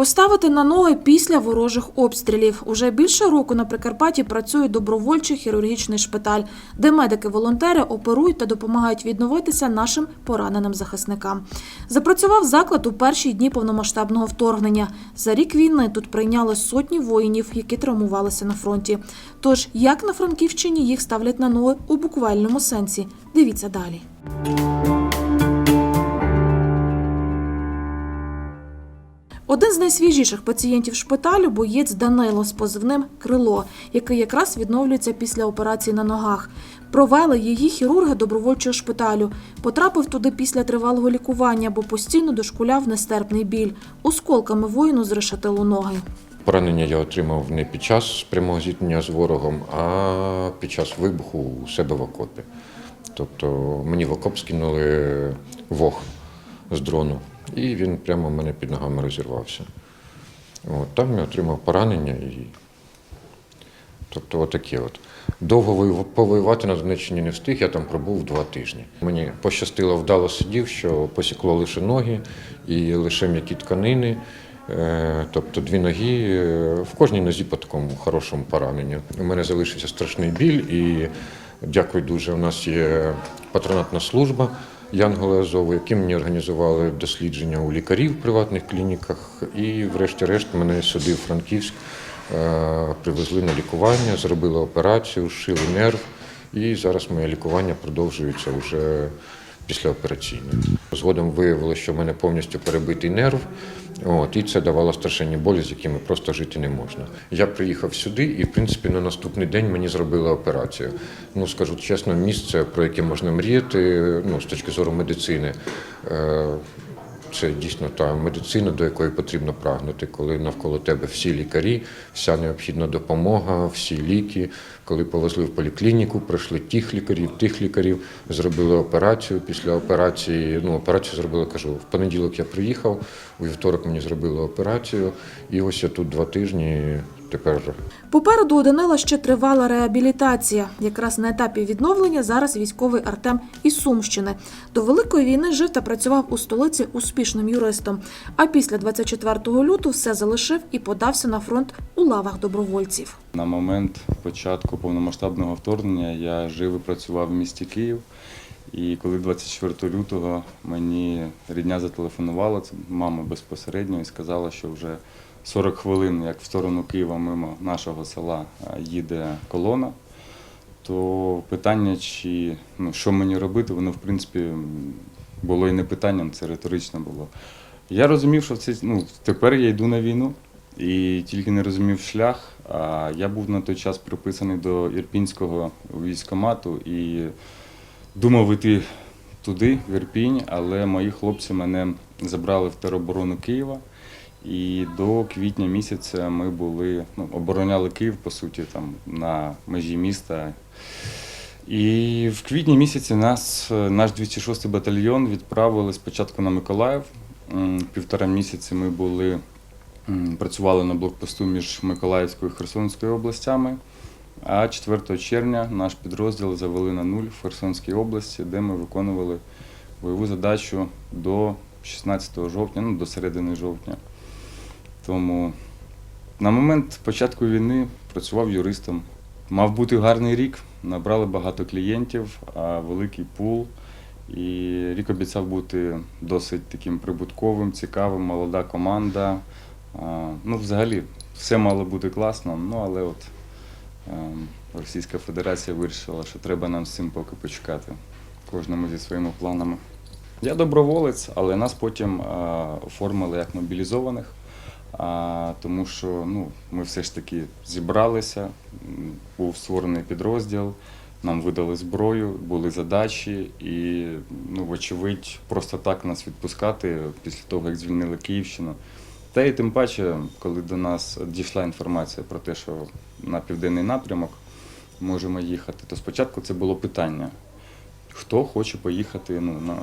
Поставити на ноги після ворожих обстрілів. Уже більше року на Прикарпатті працює добровольчий хірургічний шпиталь, де медики-волонтери оперують та допомагають відновитися нашим пораненим захисникам. Запрацював заклад у перші дні повномасштабного вторгнення. За рік війни тут прийняли сотні воїнів, які травмувалися на фронті. Тож, як на Франківщині їх ставлять на ноги у буквальному сенсі? Дивіться далі. Один з найсвіжіших пацієнтів шпиталю боєць Данило з позивним Крило, який якраз відновлюється після операції на ногах. Провели її хірурги добровольчого шпиталю. Потрапив туди після тривалого лікування, бо постійно дошкуляв нестерпний біль. Осколками воїну зрешетило ноги. Поранення я отримав не під час прямого зіткнення з ворогом, а під час вибуху у себе в окопі. Тобто мені в окоп скинули вог з дрону, і він прямо в мене під ногами розірвався. От, там я отримав поранення і. Тобто отаке от. Довго повоювати на Донеччині не встиг, я там пробув два тижні. Мені пощастило, вдало сидів, що посікло лише ноги і лише м'які тканини. Е, Тобто дві ноги, е, в кожній нозі по такому хорошому пораненню. У мене залишився страшний біль, і дякую дуже. У нас є патронатна служба Янголи Азову, які мені організували дослідження у лікарів в приватних клініках. І, врешті-решт, мене сюди в Франківськ е, привезли на лікування, зробили операцію, шили нерв. І зараз моє лікування продовжується вже післяопераційне. Згодом виявилося, що в мене повністю перебитий нерв, от, і це давало страшенні болі, з якими просто жити не можна. Я приїхав сюди, і в принципі на наступний день мені зробили операцію. Ну скажу чесно, місце, про яке можна мріяти, ну з точки зору медицини. Це дійсно та медицина, до якої потрібно прагнути, коли навколо тебе всі лікарі, вся необхідна допомога, всі ліки. Коли повезли в поліклініку, пройшли тих лікарів, тих лікарів, зробили операцію. Після операції, ну операцію зробили, кажу, в понеділок я приїхав, у вівторок мені зробили операцію, і ось я тут два тижні тепер Попереду у Данила ще тривала реабілітація. Якраз на етапі відновлення зараз військовий Артем із Сумщини. До Великої війни жив та працював у столиці успішним юристом. А після 24 лютого все залишив і подався на фронт у лавах добровольців. На момент початку повномасштабного вторгнення я жив і працював в місті Київ. І коли 24 лютого мені рідня зателефонувала, це мама безпосередньо, і сказала, що вже 40 хвилин, як в сторону Києва мимо нашого села е, їде колона, то питання, чи ну, що мені робити, воно в принципі було і не питанням, це риторично було. Я розумів, що це ну, тепер я йду на війну і тільки не розумів шлях. А я був на той час приписаний до Ірпінського військомату і думав іти туди, в Ірпінь, але мої хлопці мене забрали в тероборону Києва. І до квітня місяця ми були, ну, обороняли Київ, по суті, там на межі міста. І в квітні місяці нас, е, наш 206 батальйон відправили спочатку на Миколаїв. Півтора місяці ми були, працювали на блокпосту між Миколаївською і Херсонською областями. А 4 червня наш підрозділ завели на нуль в Херсонській області, де ми виконували бойову задачу до 16 жовтня, ну до середини жовтня. Тому на момент початку війни працював юристом. Мав бути гарний рік, набрали багато клієнтів, а великий пул. І рік обіцяв бути досить таким прибутковим, цікавим, молода команда. Ну, взагалі, все мало бути класно, ну але от ем, Російська Федерація вирішила, що треба нам з цим поки почекати, кожному зі своїми планами. Я доброволець, але нас потім оформили як мобілізованих, а, тому що ну, ми все ж таки зібралися, був створений підрозділ, нам видали зброю, були задачі, і, ну, вочевидь, просто так нас відпускати після того, як звільнили Київщину. Та і тим паче, коли до нас дійшла інформація про те, що на південний напрямок можемо їхати, то спочатку це було питання, хто хоче поїхати ну, на,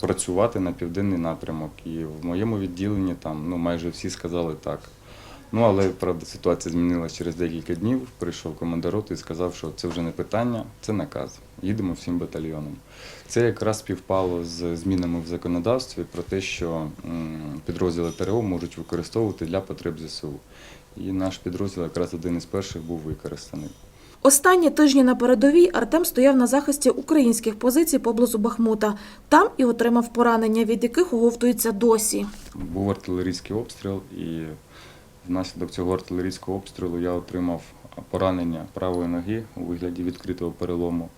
працювати на південний напрямок. І в моєму відділенні там ну, майже всі сказали так. Ну, але правда ситуація змінилася через декілька днів. Прийшов командир і сказав, що це вже не питання, це наказ. Їдемо всім батальйоном. Це якраз співпало з змінами в законодавстві про те, що підрозділи ТРО можуть використовувати для потреб ЗСУ. І наш підрозділ якраз один із перших був використаний. Останні тижні на передовій Артем стояв на захисті українських позицій поблизу Бахмута. Там і отримав поранення, від яких оговтується досі. Був артилерійський обстріл, і внаслідок цього артилерійського обстрілу я отримав поранення правої ноги у вигляді відкритого перелому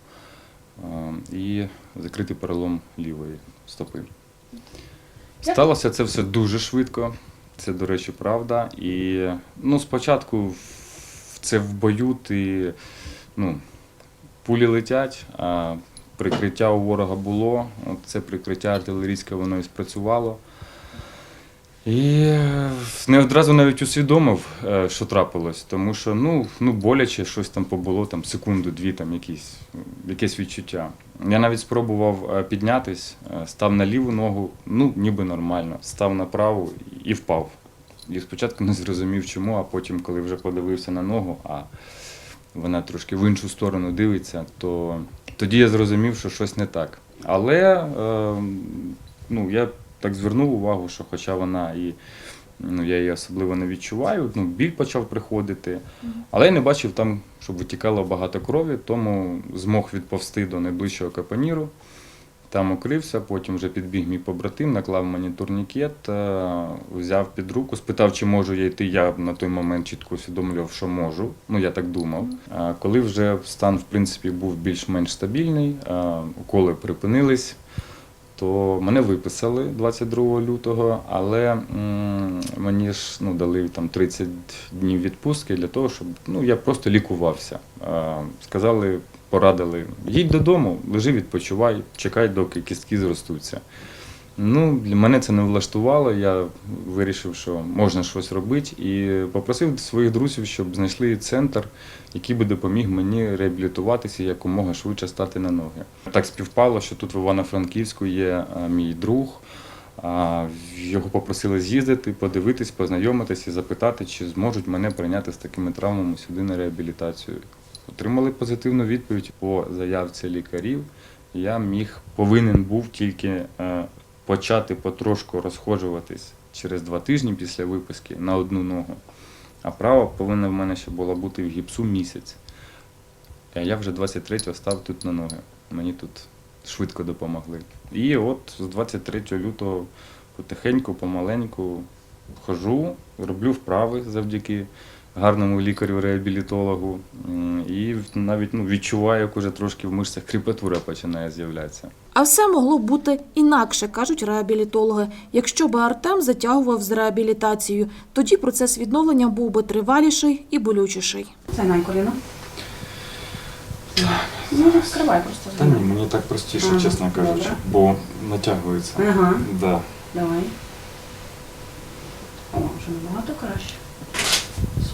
е, і закритий перелом лівої стопи. Сталося це все дуже швидко. Це, до речі, правда. І ну, спочатку це в бою ти ну, пулі летять, а прикриття у ворога було. От це прикриття артилерійське воно і спрацювало. І е, не одразу навіть усвідомив, е, що трапилось, тому що ну, ну боляче щось там побуло, там секунду-дві, там якісь, якесь відчуття. Я навіть спробував е, піднятись, став на ліву ногу, ну ніби нормально, став на праву і впав. І спочатку не зрозумів чому, а потім, коли вже подивився на ногу, а вона трошки в іншу сторону дивиться, то тоді я зрозумів, що щось не так. Але е, ну, я так звернув увагу, що хоча вона і ну, я її особливо не відчуваю, ну, біль почав приходити, але я не бачив там, щоб витікало багато крові, тому змог відповсти до найближчого капоніру. Там укрився, потім вже підбіг мій побратим, наклав мені турнікет, е, взяв під руку, спитав, чи можу я йти. Я на той момент чітко усвідомлював, що можу. Ну я так думав. Е, Коли вже стан в принципі був більш-менш стабільний, е, уколи припинились, то мене виписали 22 лютого, але мені ж ну, дали там 30 днів відпустки для того, щоб ну, я просто лікувався. Сказали, порадили, їдь додому, лежи, відпочивай, чекай, доки кістки зростуться. Ну, для мене це не влаштувало. Я вирішив, що можна щось робити, і попросив своїх друзів, щоб знайшли центр, який би допоміг мені реабілітуватися якомога швидше стати на ноги. Так співпало, що тут в Івано-Франківську є е, мій друг. Його попросили з'їздити, подивитись, познайомитись і запитати, чи зможуть мене прийняти з такими травмами сюди на реабілітацію. Отримали позитивну відповідь по заявці лікарів. Я міг повинен був тільки е, почати потрошку розходжуватись через два тижні після виписки на одну ногу. А права повинна в мене ще була бути в гіпсу місяць. А я вже 23-го став тут на ноги. Мені тут швидко допомогли. І от з 23 лютого потихеньку, помаленьку хожу, роблю вправи завдяки гарному лікарю-реабілітологу. І навіть ну, відчуваю, як уже трошки в мишцях кріпатура починає з'являтися. А все могло б бути інакше, кажуть реабілітологи. Якщо би Артем затягував з реабілітацією, тоді процес відновлення був би триваліший і болючіший. Це на коліно. Ну, розкривай просто. Та ні, мені так простіше, Ага, чесно кажучи, добре. бо натягується. Ага, Да. давай. О, вже набагато краще.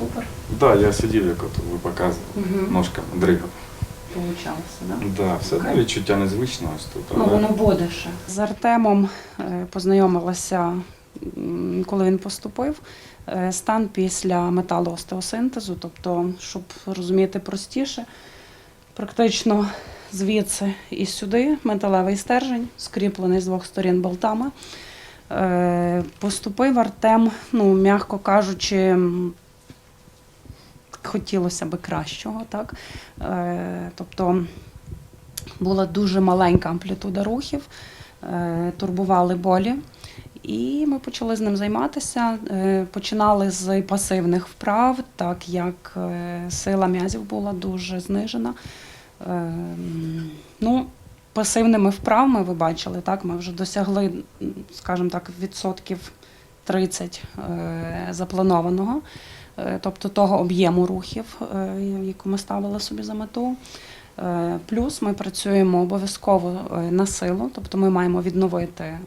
Супер. Да, я сидів, як от ви показували, Угу. ножками дригав. Получалося, да? Да, все одно відчуття незвичне ось тут. Ну, але- воно буде ще. З Артемом е, познайомилася, м, коли він поступив. Е, Стан після металоостеосинтезу, тобто, щоб розуміти простіше, практично звідси і сюди металевий стержень, скріплений з двох сторін болтами. Е, Поступив Артем, ну, м'яко кажучи, м, хотілося би кращого, так? Е, Тобто була дуже маленька амплітуда рухів, е, турбували болі. І ми почали з ним займатися. Е, Починали з пасивних вправ, так як сила м'язів була дуже знижена. Ну, пасивними вправами ви бачили, так, ми вже досягли, скажімо так, відсотків 30 е, запланованого, тобто того об'єму рухів, е, яку ми ставили собі за мету. Е, Плюс ми працюємо обов'язково е, на силу, тобто ми маємо відновити е,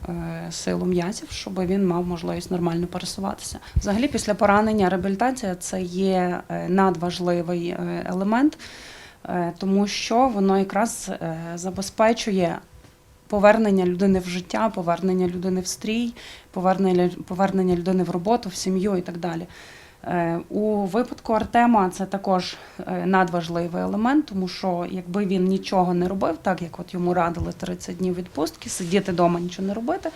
силу м'язів, щоб він мав можливість нормально пересуватися. Взагалі, після поранення реабілітація це є е, надважливий е, елемент, е, тому що воно якраз е, забезпечує повернення людини в життя, повернення людини в стрій, повернення людини в роботу, в сім'ю і так далі. Е, У випадку Артема це також е, надважливий елемент, тому що якби він нічого не робив, так як от йому радили 30 днів відпустки, сидіти вдома, нічого не робити,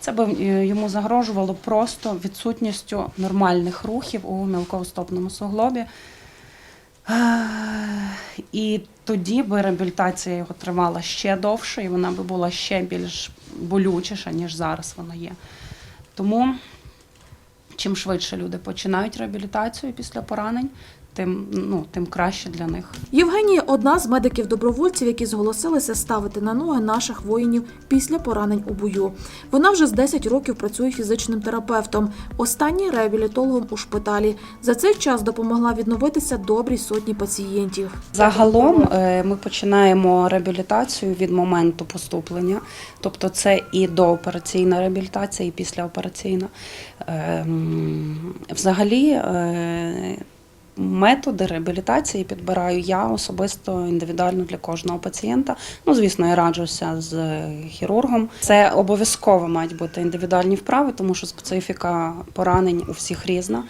це би е, йому загрожувало просто відсутністю нормальних рухів у мілковостопному суглобі. І тоді би реабілітація його тривала ще довше, і вона би була ще більш болючіша, ніж зараз вона є. Тому чим швидше люди починають реабілітацію після поранень, тим, ну, тим краще для них. Євгенія одна з медиків-добровольців, які зголосилися ставити на ноги наших воїнів після поранень у бою. Вона вже з 10 років працює фізичним терапевтом, останній реабілітологом у шпиталі. За цей час допомогла відновитися добрій сотні пацієнтів. Загалом е, ми починаємо реабілітацію від моменту поступлення, тобто це і доопераційна реабілітація, і післяопераційна. Ем, Взагалі. Методи реабілітації підбираю я особисто індивідуально для кожного пацієнта. Ну, звісно, я раджуся з хірургом. Це обов'язково мають бути індивідуальні вправи, тому що специфіка поранень у всіх різна.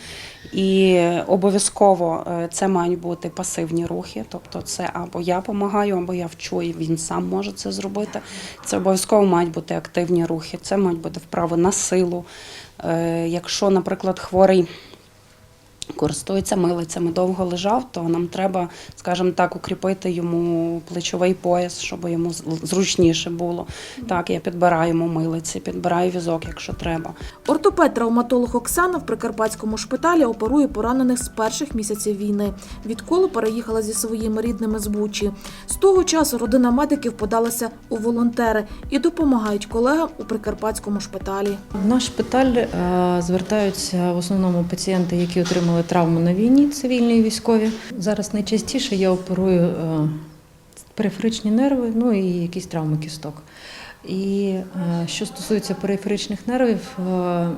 І обов'язково е, це мають бути пасивні рухи, тобто це або я допомагаю, або я вчу, і він сам може це зробити. Це обов'язково мають бути активні рухи, це мають бути вправи на силу. Е, Якщо, наприклад, хворий користується милицями, довго лежав, то нам треба, скажімо так, укріпити йому плечовий пояс, щоб йому зручніше було. Так, я підбираю йому милиці, підбираю візок, якщо треба. Ортопед-травматолог Оксана в Прикарпатському шпиталі оперує поранених з перших місяців війни. Відколи переїхала зі своїми рідними з Бучі. З того часу родина медиків подалася у волонтери і допомагають колегам у Прикарпатському шпиталі. В наш шпиталь е, звертаються в основному пацієнти, які отримали травму на війні, цивільні і військові. Зараз найчастіше я оперую е, периферичні нерви, ну і якісь травми кісток. І е, що стосується периферичних нервів, е,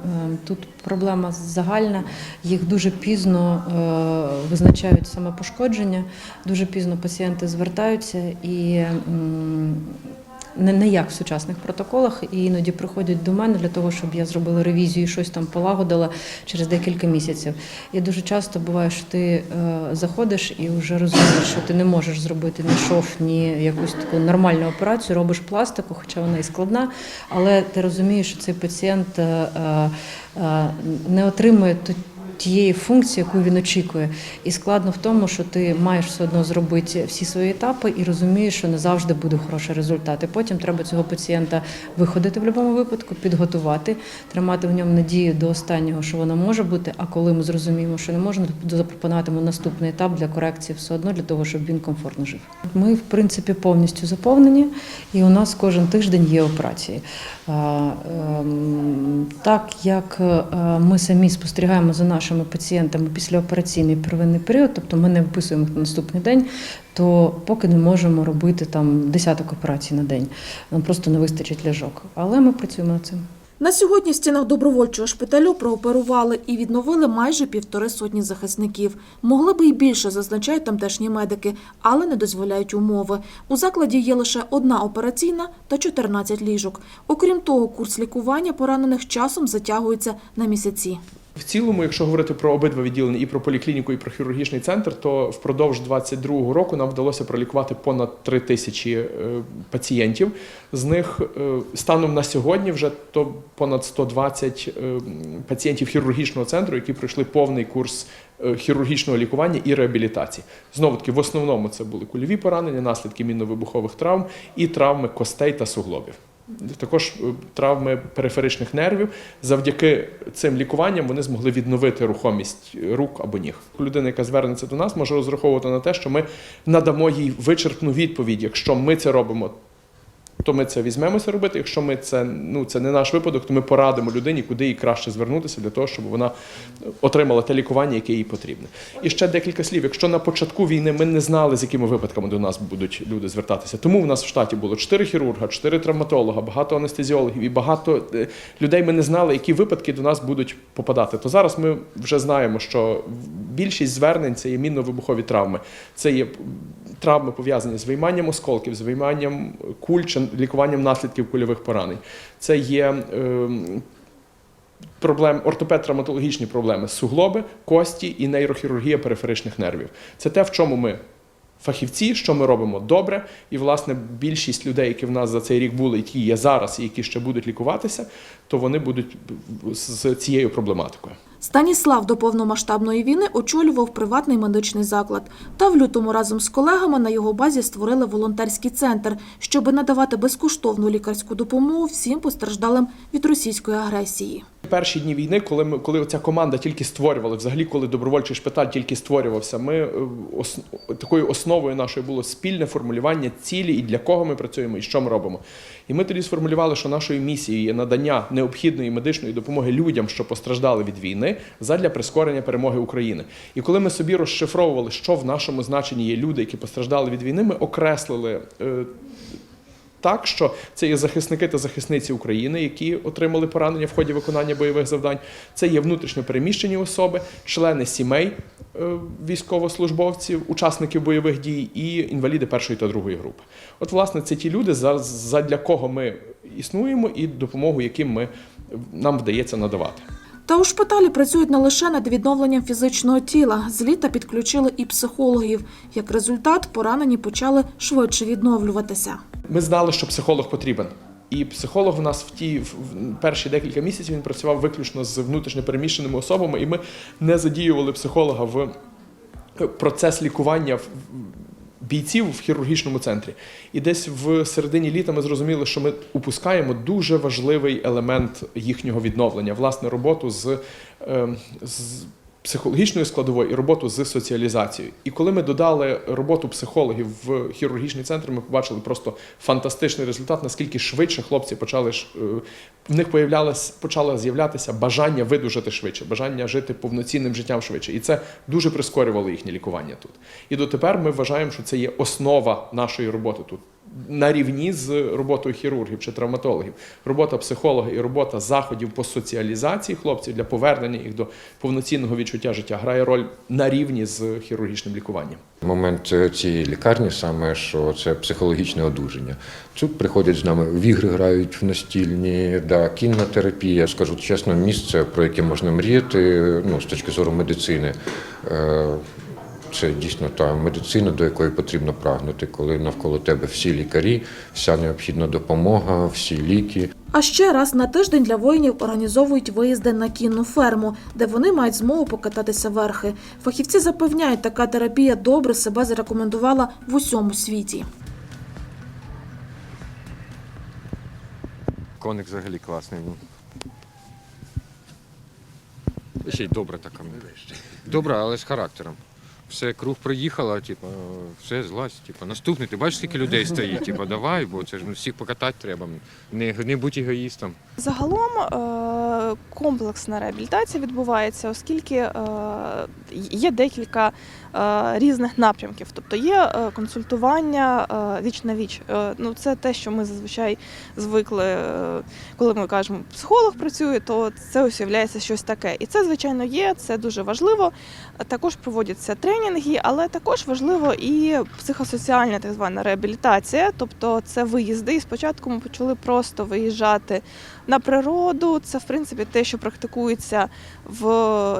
тут проблема загальна. Їх дуже пізно визначають саме пошкодження, дуже пізно пацієнти звертаються і не, не як в сучасних протоколах, і іноді приходять до мене для того, щоб я зробила ревізію, і щось там полагодила через декілька місяців. І дуже часто буває, що ти е, заходиш і вже розумієш, що ти не можеш зробити ні шов, ні якусь таку нормальну операцію, робиш пластику, хоча вона і складна, але ти розумієш, що цей пацієнт е, е, не отримує тієї функції, яку він очікує. І складно в тому, що ти маєш все одно зробити всі свої етапи і розумієш, що не завжди буде хороший результат. І потім треба цього пацієнта виходити в будь-якому випадку, підготувати, тримати в ньому надію до останнього, що воно може бути. А коли ми зрозуміємо, що не можна, то запропонувати йому наступний етап для корекції все одно для того, щоб він комфортно жив. Ми, в принципі, повністю заповнені, і у нас кожен тиждень є операції. Ем, Так як е, ми самі спостерігаємо за нашими пацієнтами післяопераційний первинний період, тобто ми не виписуємо їх на наступний день, то поки не можемо робити там десяток операцій на день. Нам просто не вистачить ляжок. Але ми працюємо над цим. На сьогодні в стінах добровольчого шпиталю прооперували і відновили майже півтори сотні захисників. Могли би й більше, зазначають тамтешні медики, але не дозволяють умови. У закладі є лише одна операційна та 14 ліжок. Окрім того, курс лікування поранених часом затягується на місяці. В цілому, якщо говорити про обидва відділення і про поліклініку, і про хірургічний центр, то впродовж 22-го року нам вдалося пролікувати понад 3 тисячі е, пацієнтів. З них е, станом на сьогодні вже то понад 120 е, пацієнтів хірургічного центру, які пройшли повний курс хірургічного лікування і реабілітації. Знову таки, в основному це були кульові поранення, наслідки мінно-вибухових травм і травми костей та суглобів. Також е, травми периферичних нервів. Завдяки цим лікуванням вони змогли відновити рухомість рук або ніг. Людина, яка звернеться до нас, може розраховувати на те, що ми надамо їй вичерпну відповідь. Якщо ми це робимо, то ми це візьмемося робити. Якщо ми це ну це не наш випадок, то ми порадимо людині, куди їй краще звернутися для того, щоб вона отримала те лікування, яке їй потрібне. І ще декілька слів. Якщо на початку війни ми не знали, з якими випадками до нас будуть люди звертатися, тому в нас в штаті було чотири хірурга, чотири травматолога, багато анестезіологів і багато е, людей. Ми не знали, які випадки до нас будуть попадати. То зараз ми вже знаємо, що більшість звернень це є мінно-вибухові травми. Це є травми пов'язані з вийманням осколків, з вийманням куль чи лікуванням наслідків кульових поранень. Це є ем, проблем, ортопед-травматологічні проблеми, суглоби, кості і нейрохірургія периферичних нервів. Це те, в чому ми фахівці, що ми робимо добре. І, власне, більшість людей, які в нас за цей рік були, які є зараз, і які ще будуть лікуватися, то вони будуть з цією проблематикою. Станіслав до повномасштабної війни очолював приватний медичний заклад. Та в лютому разом з колегами на його базі створили волонтерський центр, щоб надавати безкоштовну лікарську допомогу всім постраждалим від російської агресії. Перші дні війни, коли ми коли ця команда тільки створювала, взагалі, коли добровольчий шпиталь тільки створювався, ми е, ос, такою основою нашою було спільне формулювання цілі і для кого ми працюємо і що ми робимо. І ми тоді сформулювали, що нашою місією є надання необхідної медичної допомоги людям, що постраждали від війни, задля прискорення перемоги України. І коли ми собі розшифровували, що в нашому значенні є люди, які постраждали від війни, ми окреслили. е, так, що це є захисники та захисниці України, які отримали поранення в ході виконання бойових завдань. Це є внутрішньо переміщені особи, члени сімей е, військовослужбовців, учасників бойових дій і інваліди першої та другої групи. От, власне, це ті люди, за- задля кого ми існуємо, і допомогу, яким ми нам вдається надавати. Та у шпиталі працюють не лише над відновленням фізичного тіла. З літа підключили і психологів. Як результат, поранені почали швидше відновлюватися. Ми знали, що психолог потрібен. І психолог у нас в ті в перші декілька місяців він працював виключно з внутрішньопереміщеними особами, і ми не задіювали психолога в процес лікування бійців в хірургічному центрі. І десь в середині літа ми зрозуміли, що ми упускаємо дуже важливий елемент їхнього відновлення, власне, роботу з, е, з психологічною складовою і роботу з соціалізацією. І коли ми додали роботу психологів в хірургічний центр, ми побачили просто фантастичний результат, наскільки швидше хлопці почали е, в них почало з'являтися бажання видужати швидше, бажання жити повноцінним життям швидше. І це дуже прискорювало їхнє лікування тут. І дотепер ми вважаємо, що це є основа нашої роботи тут. На рівні з роботою хірургів чи травматологів, робота психолога і робота заходів по соціалізації хлопців для повернення їх до повноцінного відчуття життя грає роль на рівні з хірургічним лікуванням. Момент е, цієї лікарні саме, що це психологічне одужання. Тут приходять з нами в ігри, грають в настільні, да, кінна терапія. Скажу чесно, місце, про яке можна мріяти, ну, з точки зору медицини. Це дійсно та медицина, до якої потрібно прагнути, коли навколо тебе всі лікарі, вся необхідна допомога, всі ліки. А ще раз на тиждень для воїнів організовують виїзди на кінну ферму, де вони мають змогу покататися верхи. Фахівці запевняють, така терапія добре себе зарекомендувала в усьому світі. Коник взагалі класний. Ще й добра така. Добра, але з характером. Все, круг проїхала, типу, все, злазь, типу, наступний. Ти бачиш, скільки людей стоїть, типу, давай, бо це ж ну, всіх покатати треба. Не, не будь егоїстом. Загалом е, комплексна реабілітація відбувається, оскільки е, є декілька е, різних напрямків. Тобто є консультування віч на віч. Ну, це те, що ми зазвичай звикли, коли ми кажемо, психолог працює, то це ось являється щось таке. І це, звичайно, є, це дуже важливо. Також проводяться тренінги, але також важливо і психосоціальна так звана реабілітація, тобто це виїзди. І спочатку ми почали просто виїжджати на природу. Це в принципі те, що практикується в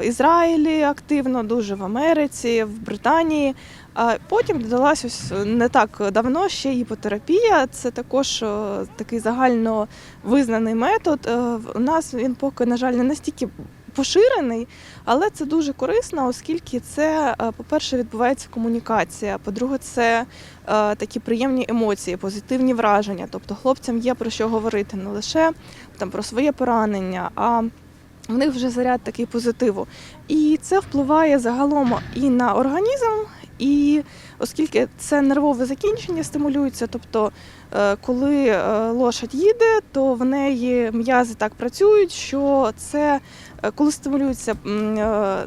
Ізраїлі активно, дуже в Америці, в Британії. А потім додалась ось не так давно ще іпотерапія. Це також е, такий загально визнаний метод. Е, У нас він поки, на жаль, не настільки поширений, але це дуже корисно, оскільки це, е, по-перше, відбувається комунікація. По-друге, це е, такі приємні емоції, позитивні враження. Тобто хлопцям є про що говорити не лише там про своє поранення, а в них вже заряд такий позитиву. І це впливає загалом і на організм, і оскільки це нервове закінчення стимулюється, тобто е, коли е, лошадь їде, то в неї м'язи так працюють, що це е, коли стимулюється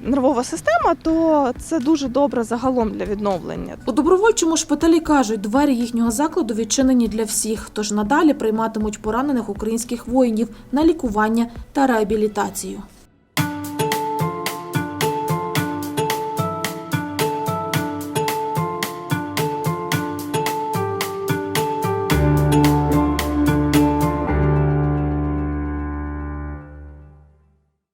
нервова система, то це дуже добре загалом для відновлення. У добровольчому шпиталі кажуть, двері їхнього закладу відчинені для всіх, тож надалі прийматимуть поранених українських воїнів на лікування та реабілітацію.